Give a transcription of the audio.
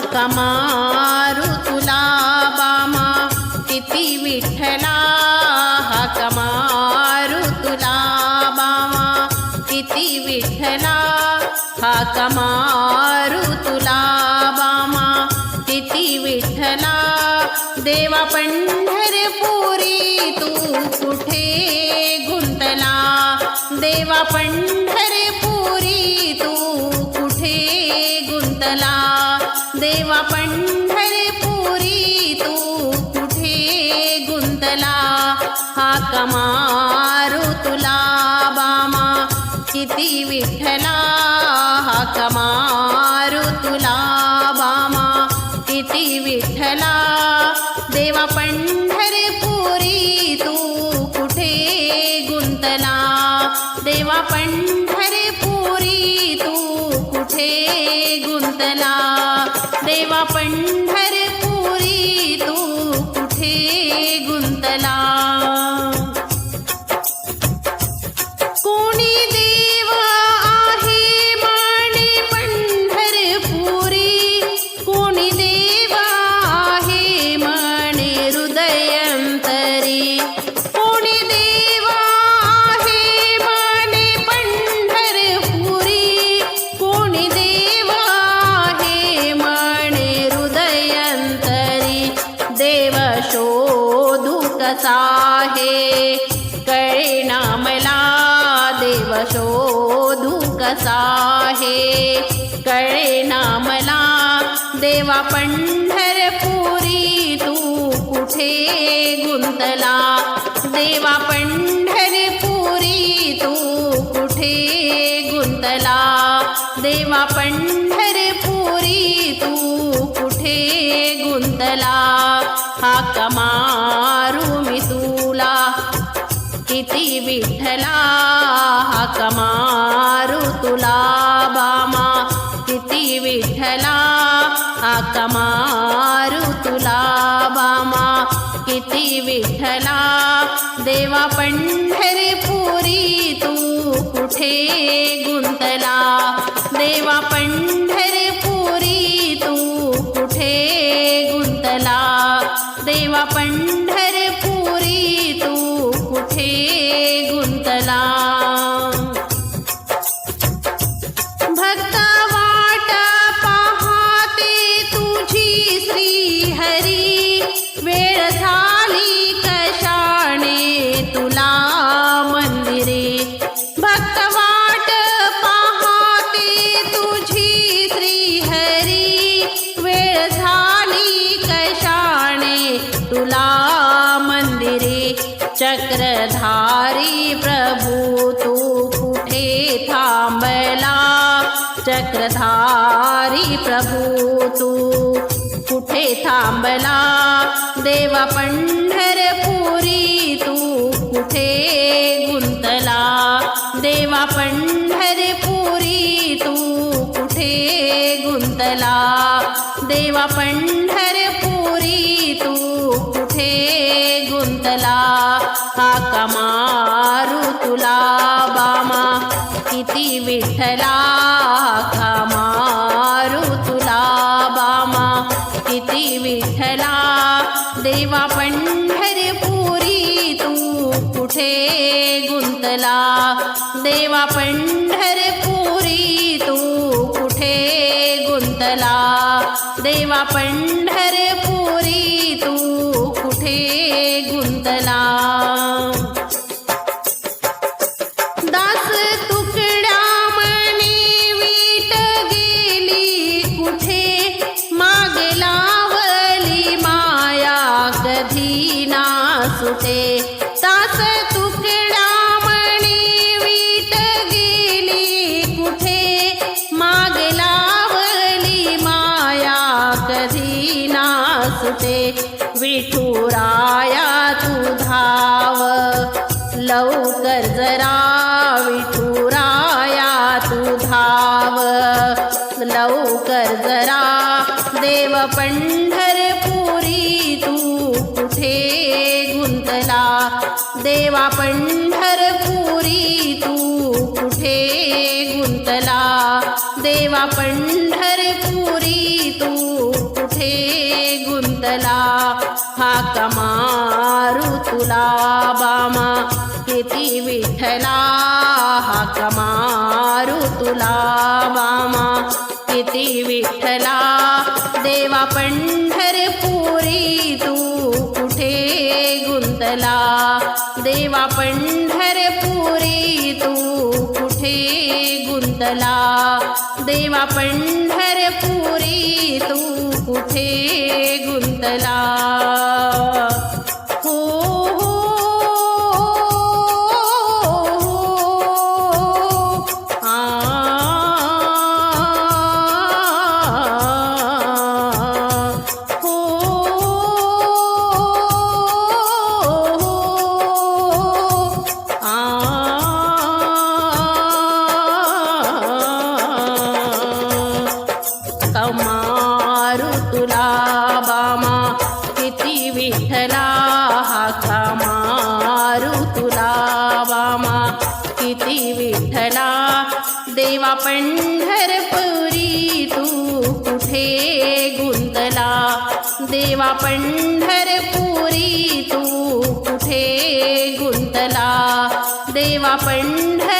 हाका मारू तुला बामा किती विठ्ठला हाका मारू तुला बामा किती विठ्ठला हाका मारू तुला बामा किती विठ्ठला, देवा पंढरपुरी तू कुठे गुंतला? देवा पंढरपुरी गुंतला हाका मारू तुला बामा. किती विठ्ठला, हाका मारू तुला बामा. किती विठ्ठला, देवा पंढरपुरी, तू कुठे गुंतला? देवा पंढरपुरी, तू कुठे गुंतला? देवा कसा आहे कळेना मला देवा पंढरपुरी तू कुठे गुंतला? देवा पंढरपुरी तू कुठे गुंतला? देवा पंढरपुरी तू कुठे गुंतला? हा कमारू मी तुला స్థితి విఠలాహకమారుతులాభామా స్థితి విఠలా అకమారుతులాభామా స్థితి విఠలా దేవ పండరి పూరి తూ కుఠే గుంతల चक्रधारी प्रभु, तू कुठे थांबला चक्रधारी प्रभु, तू कुठे थांबला देवा पंढरपुरी, तू कुठे गुंतला? देवा पंढरपुरी, तू कुठे गुंतला? देवा पंढरपुरी, तू कुठे तुला बामा हाका मारू तुला बामा किती विठ्ठला, देवा पंढरपुरी, तू कुठे गुंतला? देवा पंढरपुरी, तू कुठे गुंतला? देवा पंढरपुरी राया तू धाव. लवकर जरा विठुराया तू धाव. लवकर जरा देव पंढरपुरी तू कुठे गुंतला? देवा पंढरपुरी तू कुठे गुंतला? देवा पंढरपुरी हाक मारू तुला बामा. किती विठ्ठला हाक मारू तुला बामा. किती विठ्ठला देवा पंढरपुरी तू कुठे गुंतला? देवा पंढरपुरी तू कुठे गुंतला? देवा पंढरपुरी तू कुठे गुंतला विठ्ठला हा कमारू तुला बामा किती विठ्ठला, देवा पंढरपुरी, तू कुठे गुंतला? देवा पंढरपुरी, तू कुठे गुंतला? देवा पंढर